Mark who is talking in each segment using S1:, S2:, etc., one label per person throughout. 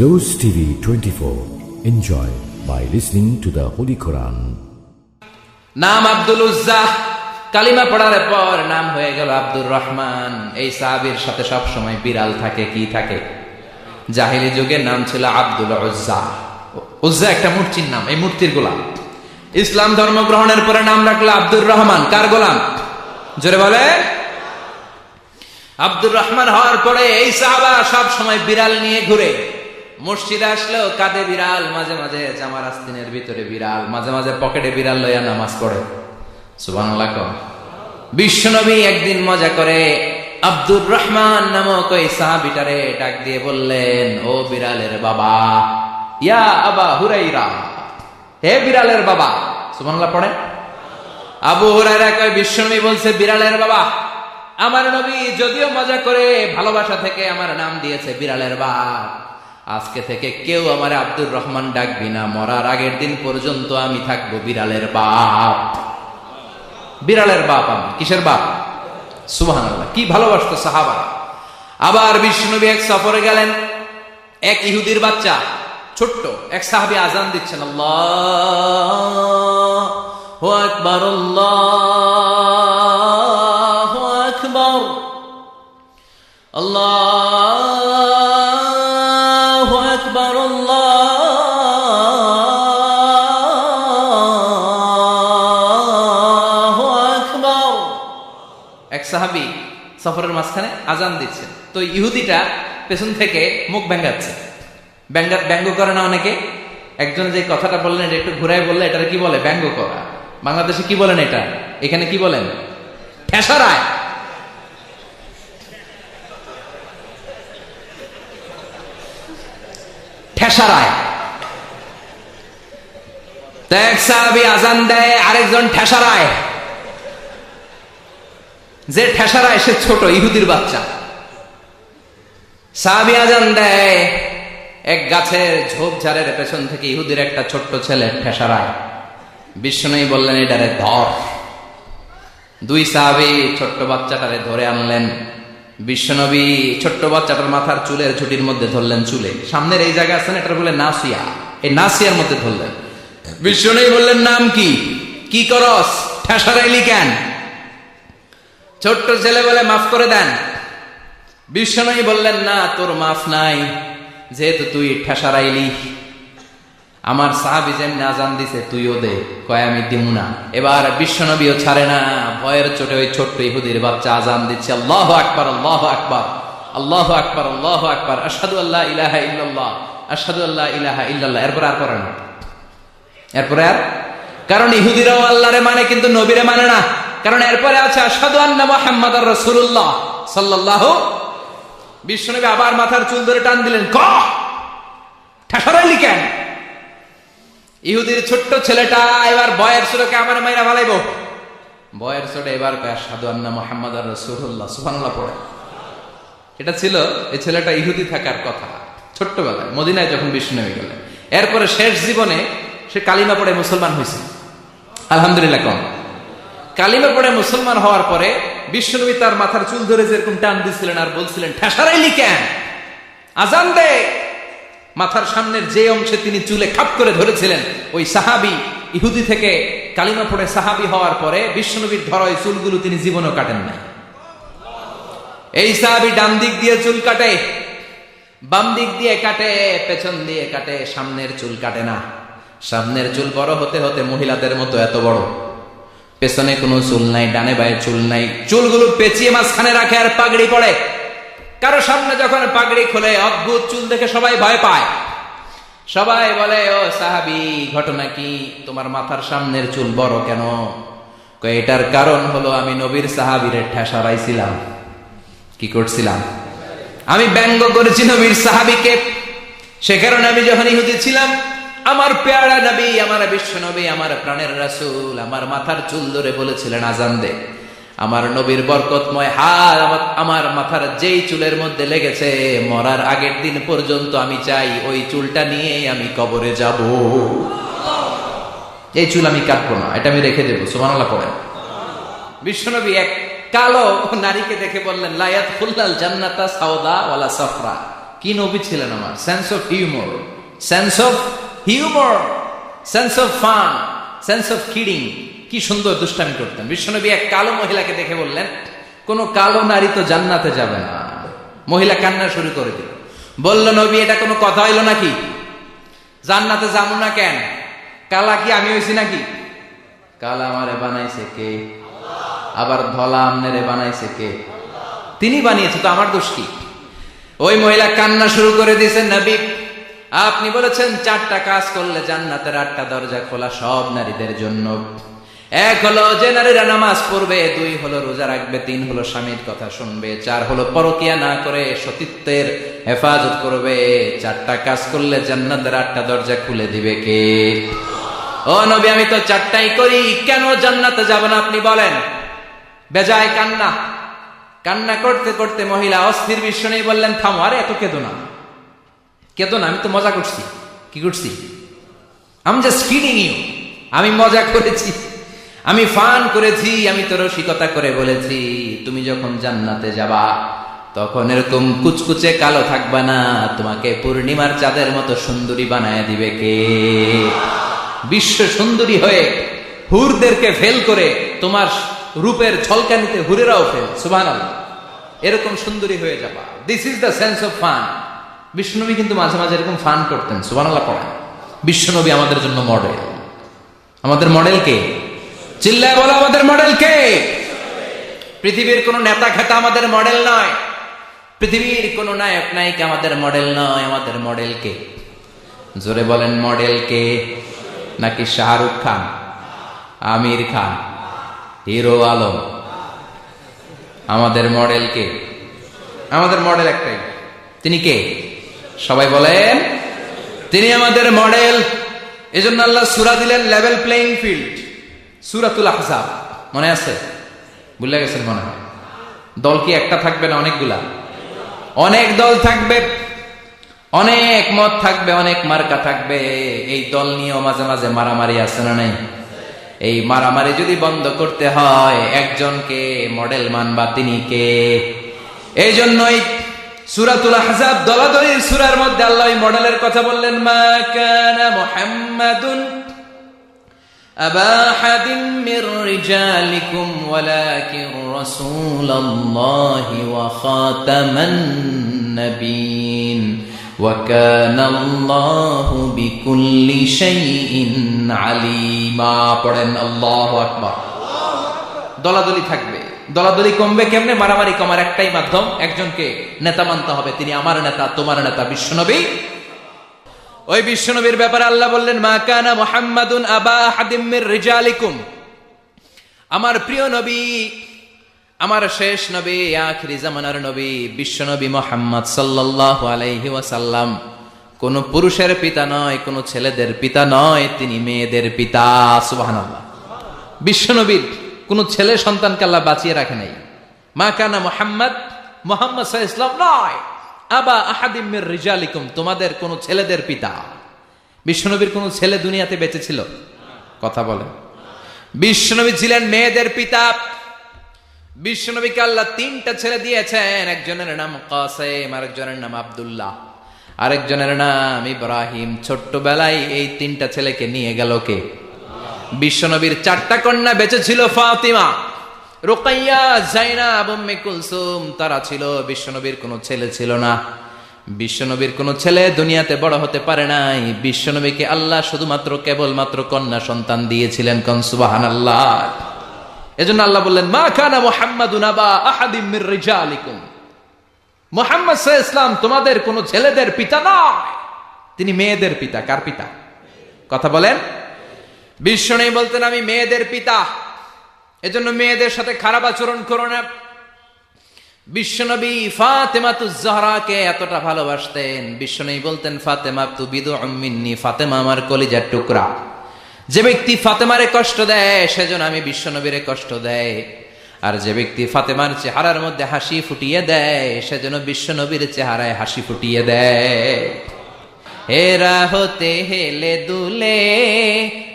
S1: Rose TV 24. Enjoy by listening to the Holy Quran.
S2: নাম আব্দুল উজ্জাহ। কালিমা পড়ার পর নাম হয়ে গেল আব্দুর রহমান। এই সাথে সব সময় বিড়াল থাকে, কি থাকে? জাহিলি যুগের নাম ছিল আব্দুল উজ্জা উজ্জা একটা মূর্তির নাম, এই মূর্তির গোলাম। ইসলাম ধর্ম গ্রহণের পরে নাম রাখল আব্দুর রহমান। কার গোলাম? জোরে বলে আব্দুর রহমান হওয়ার পরে এই সাহাবা সব সময় বিড়াল নিয়ে ঘুরে। মসজিদে আসলেও কাঁধে বিড়াল, মাঝে মাঝে জামার আস্তিনের ভিতরে বিড়াল, মাঝে মাঝে পকেটে বিড়াল লইয়া নামাজ পড়ে কও। বিশ্বনবী একদিন মজা করে আব্দুর রহমান নামক ওই সাহাবিটারে ডাক দিয়ে বললেন, ও বিড়ালের বাবা, ইয়া আবা হুরাইরা, হে বিড়ালের বাবা, সুবহানাল্লাহ পড়ে আবু হুরায়রা কয়, বিশ্বনবী বলছে, বিড়ালের বাবা, আমার নবী যদিও মজা করে ভালোবাসা থেকে আমার নাম দিয়েছে বিড়ালের বাপ আজকে থেকে কেউ আমার আব্দুর রহমান ডাকবি না, মরার আগের দিন পর্যন্ত আমি থাকব বিড়ালের বাপ। বিড়ালের বাপ আমি, কিসের বাপ? সুবাহান কি ভালোবাসতো সাহাবা। আবার বিষ্ণুনবী এক সফরে গেলেন, এক ইহুদির বাচ্চা, ছোট্ট, এক সাহাবি আজান দিচ্ছেন, আল্লাহ আল্লাহ এক সাহাবি সফরের মাঝখানে আজান দিচ্ছে। তো ইহুদিটা পেছন থেকে মুখ ব্যাঙ্গাচ্ছে ব্যঙ্গা, ব্যঙ্গ করে না অনেকে? একজন যে কথাটা বললেন, এটা একটু ঘুরাই বললে এটা কি বলে? ব্যঙ্গ করা। বাংলাদেশে কি বলেন এটা? এখানে কি বলেন? ঠেসারায় ঠেসারায় এক সাহাবি আজান দেয়, আরেকজন ঠেসারায় যে ঠেসারায় সে ছোট, ইহুদির বাচ্চা। সাহাবি আজান দেয়, এক গাছের ঝোপঝাড়ের পেছন থেকে ইহুদির একটা ছোট্ট ছেলে ঠেসারায়। বিষ্ণুই বললেন, এটারে ধর। দুই সাহাবি ছোট্ট বাচ্চাটারে ধরে আনলেন। বিশ্বনবী ছোট্ট বাচ্চাটার মাথার চুলের ঝুটির মধ্যে ধরলেন চুলে। সামনের এই জায়গা আছেন এটা বলে নাসিয়া। এই নাসিয়ার মধ্যে ধরলেন। বিশ্বনবী বললেন, নাম কি? কি করস? ঠেসারাইলি কেন? ছোট্ট ছেলে বলে মাফ করে দেন। বিশ্বনবী বললেন, না, তোর মাফ নাই, যেহেতু তুই ঠেসারাইলি। আমার সাহাবি যেমনি আজান দিছে, তুইও দে, কয়, আমি দিমু না। এবার বিশ্বনবীও ছাড়ে না, ভয়ের চোটে ওই ছোট্ট ইহুদির বাচ্চা আজান দিচ্ছে, আল্লাহ আকবার আল্লাহ আকবার আল্লাহ আকবার আল্লাহ আকবার আসাদু আল্লাহ ইলাহা ইল্লাল্লাহ আসাদু আল্লাহ ইলাহা ইল্লাল্লাহ। এরপর আর পড়ে না। এরপরে আর? কারণ ইহুদিরাও আল্লাহরে মানে কিন্তু নবীরে মানে না। কারণ এরপরে আছে রসুল্লাহ সাল্লাহ বিশ্বনবী আবার মাথার চুল ধরে টান দিলেন, ক? কেন? ইহুদির ছোট্ট ছেলেটা এবার বয়ের সুরকে আমার মাইরা ভালাইব বয়ের সুরে এবার আসাদু আন্না মোহাম্মদ আর রসুল্লাহ সুবহানাল্লাহ পড়ে। এটা ছিল এই ছেলেটা ইহুদি থাকার কথা, ছোট্টবেলায়, মদিনায় যখন বিষ্ণুনবী গেলেন। এরপরে শেষ জীবনে সে কালিমা পড়ে মুসলমান হয়েছে। আলহামদুলিল্লাহ কম। কালিমা পড়ে মুসলমান হওয়ার পরে বিশ্বনবী তার মাথার চুল ধরে যেরকম টান দিছিলেন আর বলছিলেন ঠেসারাইলি কেন আজান দে মাথার সামনের যে অংশে তিনি চুলে খাপ করে ধরেছিলেন, ওই সাহাবি, ইহুদি থেকে কালিমা পড়ে সাহাবি হওয়ার পরে বিশ্বনবীর ধরা ওই চুলগুলো তিনি জীবনও কাটেন না এই সাহাবি ডান দিক দিয়ে চুল কাটে, বাম দিক দিয়ে কাটে, পেছন দিয়ে কাটে, সামনের চুল কাটে না। সামনের চুল বড় হতে হতে মহিলাদের মতো এত বড়। পেছনে কোনো চুল নাই, ডানে বায়ে চুল নাই। চুলগুলো পেঁচিয়ে মাঝখানে রাখে আর পাগড়ি পড়ে কারও সামনে যখন পাগড়ি খোলে, অদ্ভুত চুল দেখে সবাই ভয় পায়। সবাই বলে, ও সাহাবি, ঘটনা কি? তোমার মাথার সামনের চুল বড় কেন? এটার কারণ হলো আমি নবীর সাহাবিরে ঠেসারাইছিলাম কি করছিলাম? আমি ব্যঙ্গ করেছি নবীর সাহাবিকে। সে কারণে আমি যখন ইহুদি ছিলাম আমার পেয়ারা নবী, আমার বিশ্ব নবী, আমার প্রাণের রাসূল, আমার মাথার চুল ধরে বলেছিলেন, আজান দে। আমার নবীর বরকতময় হাত আমার- মাথার যেই চুলের মধ্যে লেগেছে, মরার আগের দিন পর্যন্ত আমি চাই ওই চুলটা নিয়ে আমি কবরে যাব। এই চুল আমি কাটবো না, এটা আমি রেখে দেবো সুমানাল্লাহ পড়ে বিশ্বনবী এক কালো নারীকে দেখে বললেন, লায়াত ফুল্লাল জান্নাতা সাউদা ওয়ালা সফরা। কি নবী ছিলেন আমার? Sense of humour sense of humour sense of fun sense of kidding কি সুন্দর দুষ্টামি করতেন। বিশ্বনবী এক কালো মহিলাকে দেখে বললেন, কোন কালো নারী তো জান্নাতে যাবে না। মহিলা কান্না শুরু করে দিল। বলল, নবী, এটা কোনো কথা হইল নাকি? জান্নাতে যাব না কেন? কালা কি আমি হয়েছি নাকি? কালা আমারে বানাইছে কে? আবার ধলা আমনেরে বানাইছে কে? তিনি বানিয়েছে, তো আমার দোষ কি? ওই মহিলা কান্না শুরু করে দিয়েছে নবী আপনি বলেছেন চারটা কাজ করলে জান্নাতের আটটা দরজা খোলা সব নারীদের জন্য। এক হলো যে নারীরা নামাজ পড়বে, দুই হলো রোজা রাখবে, তিন হলো স্বামীর কথা শুনবে, চার হলো পরকিয়া না করে সতীত্বের হেফাজত করবে। চারটা কাজ করলে জান্নাতের আটটা দরজা খুলে দিবে কে? ও নবী, আমি তো চারটাই করি, কেন জান্নাতে যাব না আপনি বলেন? বেজায় কান্না। কান্না করতে করতে মহিলা অস্থির বিশ্ব নেই বললেন, থামো, আরে এত কেঁদো না। কেঁদো না, আমি তো মজা করছি। কি করছি? আমি জাস্ট কিডিং ইউ আমি মজা করেছি। আমি ফান করেছি, আমি তো রসিকতা করে বলেছি, তুমি যখন জান্নাতে যাবা, তখন এরকম কুচকুচে কালো থাকবা না, তোমাকে পূর্ণিমার চাঁদের মতো সুন্দরী বানায় দিবে কে? বিশ্ব সুন্দরী হয়ে হুরদেরকে ফেল করে তোমার রূপের ঝলকানিতে হুরেরাও ফেল সুবাহ এরকম সুন্দরী হয়ে যাবা। This is the sense of fun বিষ্ণুনবী কিন্তু মাঝে মাঝে এরকম ফান করতেন সুবানাল্লাহ পড়েন। বিশ্বনবী আমাদের জন্য মডেল আমাদের মডেল কে? চিল্লায় বলো, আমাদের মডেল কে? পৃথিবীর কোন নেতা খেতা আমাদের মডেল নয়। পৃথিবীর কোন নায়ক, নায়িকা আমাদের মডেল নয়, আমাদের মডেল কে? জোরে বলেন মডেল কে? নাকি শাহরুখ খান? আমির খান? হিরো আলম? আমাদের মডেল কে? আমাদের মডেল একটাই। তিনি কে? সবাই বলেন, তিনি আমাদের মডেল এজন্য আল্লাহ সুরা দিলেন লেভেল প্লেইং ফিল্ড সুরাতুল আহজাব। মনে আছে? বুঝলে গেছেন মনে হয়। দল কি একটা থাকবে না অনেকগুলা? অনেক দল থাকবে, অনেক মত থাকবে, অনেক মার্কা থাকবে। এই দল নিয়েও মাঝে মাঝে মারামারি আছে না নাই? এই মারামারি যদি বন্ধ করতে হয়, একজনকে মডেল মানবা, তিনি কে? এই জন্যই সুরাতুল আহজাব দলাদলির সুরার মধ্যে আল্লাহ মডেলের কথা বললেন, মা কানা মুহাম্মাদুন আবা মির রিজালিকুম ওয়ালাকিন রাসূলুল্লাহি ওয়া খাতামান নাবিয়িন আলিমা। পড়েন দলাদলি থাকবে। দলাদলি কমবে কেমনে? মারামারি কমার একটাই মাধ্যম একজনকে নেতা মানতে হবে। তিনি আমার নেতা, তোমার নেতা, বিশ্বনবী। ওই বিশ্বনবীর ব্যাপারে আল্লাহ বললেন, মা কানা মুহাম্মাদুন আবা আহাদিম মির রিজালিকুম। আমার প্রিয় নবী, আমার শেষ নবী, আখিরি জামানার নবী, বিশ্বনবী মোহাম্মদ সাল্লাল্লাহু আলাইহি ওয়াসাল্লাম। কোন পুরুষের পিতা নয়, কোন ছেলেদের পিতা নয়, তিনি মেয়েদের পিতা, সুবহানাল্লাহ। বিশ্বনবীর কোন ছেলে সন্তানকে আল্লাহ বাঁচিয়ে রাখে নাই। মা কানা মোহাম্মদ মোহাম্মদ ইসলাম নয়। আবা আহাদিম মির রিজালিকুম, তোমাদের কোন ছেলেদের পিতা। বিশ্বনবীর কোন ছেলে দুনিয়াতে বেঁচে ছিল? কথা বলেন। বিশ্বনবী ছিলেন মেয়েদের পিতা। বিশ্বনবীকে আল্লাহ তিনটা ছেলে দিয়েছেন, একজনের নাম কাসেম, আরেকজনের নাম আব্দুল্লাহ। আরেকজনের নাম ইব্রাহিম। ছোট্টবেলায় এই তিনটা ছেলেকে নিয়ে গেল কে? বিশ্বনবীর চারটা কন্যা বেঁচে ছিল ফাতিমা। রোকাইয়া, জাইনাব, উম্মে কুলসুম, তারা ছিল, বিশ্বনবীর কোনো ছেলে ছিল না। বিশ্বনবীর কোনো ছেলে দুনিয়াতে বড় হতে পারে নাই। বিশ্বনবীকে আল্লাহ শুধুমাত্র, কেবলমাত্র কন্যা সন্তান দিয়েছিলেন কনসুবাহান আল্লাহ এজন্য আল্লাহ বললেন, মা আহাদিম মির রিজালিকুম। মুহাম্মদ সাল্লাল্লাহু ইসলাম তোমাদের কোন ছেলেদের পিতা নয়। তিনি মেয়েদের পিতা, কার পিতা? কথা বলেন। নেই বলতেন, আমি মেয়েদের পিতা। এজন্য মেয়েদের সাথে খারাপ আচরণ করো না। বিশ্বনবী ফাতেমাতুজ্জাহরাকে এতটা ভালোবাসতেন। বিশ্বনবী বলতেন, ফাতেমা, তু বিদু মিন্নি। ফাতেমা আমার কলিজার টুকরা। যে ব্যক্তি ফাতেমারে কষ্ট দেয়, সেজন্য আমি বিশ্বনবীরে কষ্ট দেয় আর যে ব্যক্তি ফাতেমার চেহারার মধ্যে হাসি ফুটিয়ে দেয়, সেজন্য বিশ্বনবীর চেহারায় হাসি ফুটিয়ে দেয়। হেরা হতে হেলে দুলে,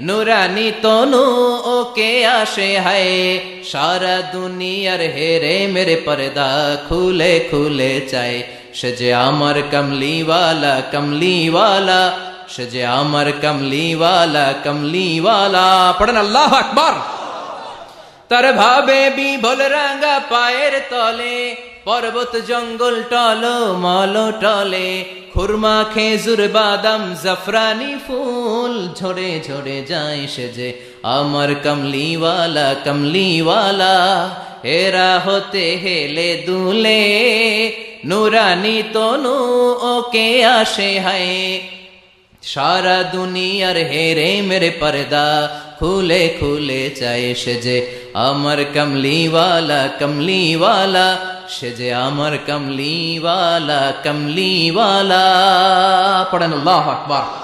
S2: নুরানি তনু ওকে আসে হায়। সারা দুনিয়ার হেরে মেরে পর্দা খুলে খুলে চায়। সে যে আমার কমলিওয়ালা কমলিওয়ালা। সে যে আমার কমলিওয়ালা কমলিওয়ালা। পড়েন আল্লাহ আকবার। তার ভাবে বিভোল রাঙ্গা পায়ের তলে, পর্বত জঙ্গল টলো, মল টলে। খুরমা খেজুর, বাদাম, জাফরানি ফুল, ঝরে ঝরে যায় সে যে আমার কমলিওয়ালা কমলিওয়ালা, এরা হতে হেলে দুলে, নুরানি তনু ওকে আসে হায়। সারা দুনিয়ার হেরে মেরে পর্দা খুলে খুলে চায় সে যে আমার কমলিওয়ালা কমলিওয়ালা সে যে আমার কমলিওয়ালা কমলিওয়ালা। পড়েন আল্লাহ আকবার।